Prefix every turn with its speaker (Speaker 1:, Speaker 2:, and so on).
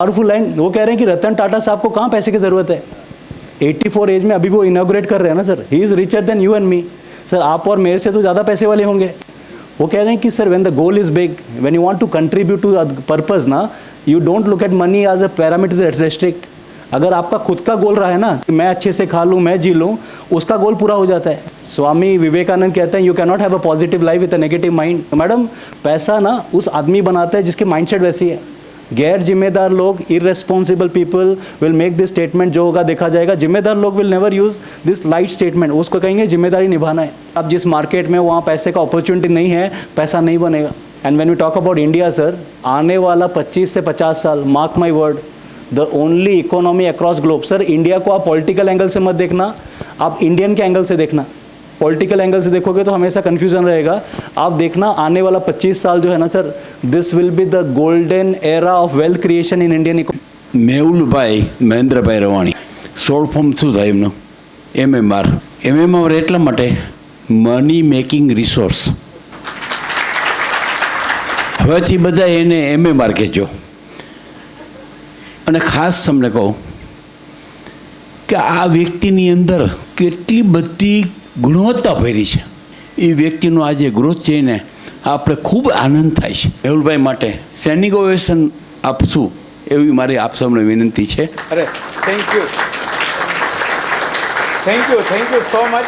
Speaker 1: Powerful line, वो कह रहे हैं कि रतन टाटा साहब को कहाँ पैसे की ज़रूरत है? 84 एज में अभी वो इनाग्रेट कर रहे हैं ना sir he is richer than you and me sir आप और मेरे से तो ज़्यादा पैसे वाले होंगे। वो कह रहे हैं कि sir when the goal is big when you want to contribute to purpose ना you don't look at money as a parameter restrict अगर आपका खुद का गोल रहा है ना, कि मैं अच्छे से खा लूँ, मैं जी लूँ, उसका गोल पूरा हो जाता है। स्वामी विवेकानंद कहते हैं you can not have a positive life with a negative mind madam, पैसा ना उस आदमी बनाता है जिसकी माइंडसेट वैसी है। गैर जिम्मेदार लोग irresponsible people will make this statement जो होगा देखा जाएगा। जिम्मेदार लोग will never use this light statement उसको कहेंगे ज़िम्मेदारी निभाना है। अब जिस मार्केट में वहाँ पैसे का अपॉर्चुनिटी नहीं है, पैसा नहीं बनेगा। And when we talk about India sir आने वाला 25 से 50 साल mark my word the only economy across globe sir India को आप पॉलिटिकल एंगल से मत देखना। आप इंडियन के एंगल से देखना। पॉलिटिकल एंगल से देखोगे तो हमेशा कन्फ्यूजन रहेगा आप देखना आने वाला 25 साल जो है ना sir this will be the golden era of wealth creation in Indian
Speaker 2: Mehulbhai Mahendrabhai Ravani short form શું થાય એમનું એમએમઆર એમએમઆર એટલા માટે મની મેકિંગ રિસોર્સ હવેથી બધા એને એમએમઆર કહેજો અને ખાસ તમને કહું કે આ વ્યક્તિની અંદર કેટલી બધી ગુણવત્તા ભરી છે. એ વ્યક્તિનો આ જે ગ્રોથ છે એને આપણે ખૂબ આનંદ થાય છે. મેહુલભાઈ માટે સેનિગોવેશન આપશું એવી મારી આપ સૌને વિનંતી છે.
Speaker 3: અરે thank you thank you thank you so much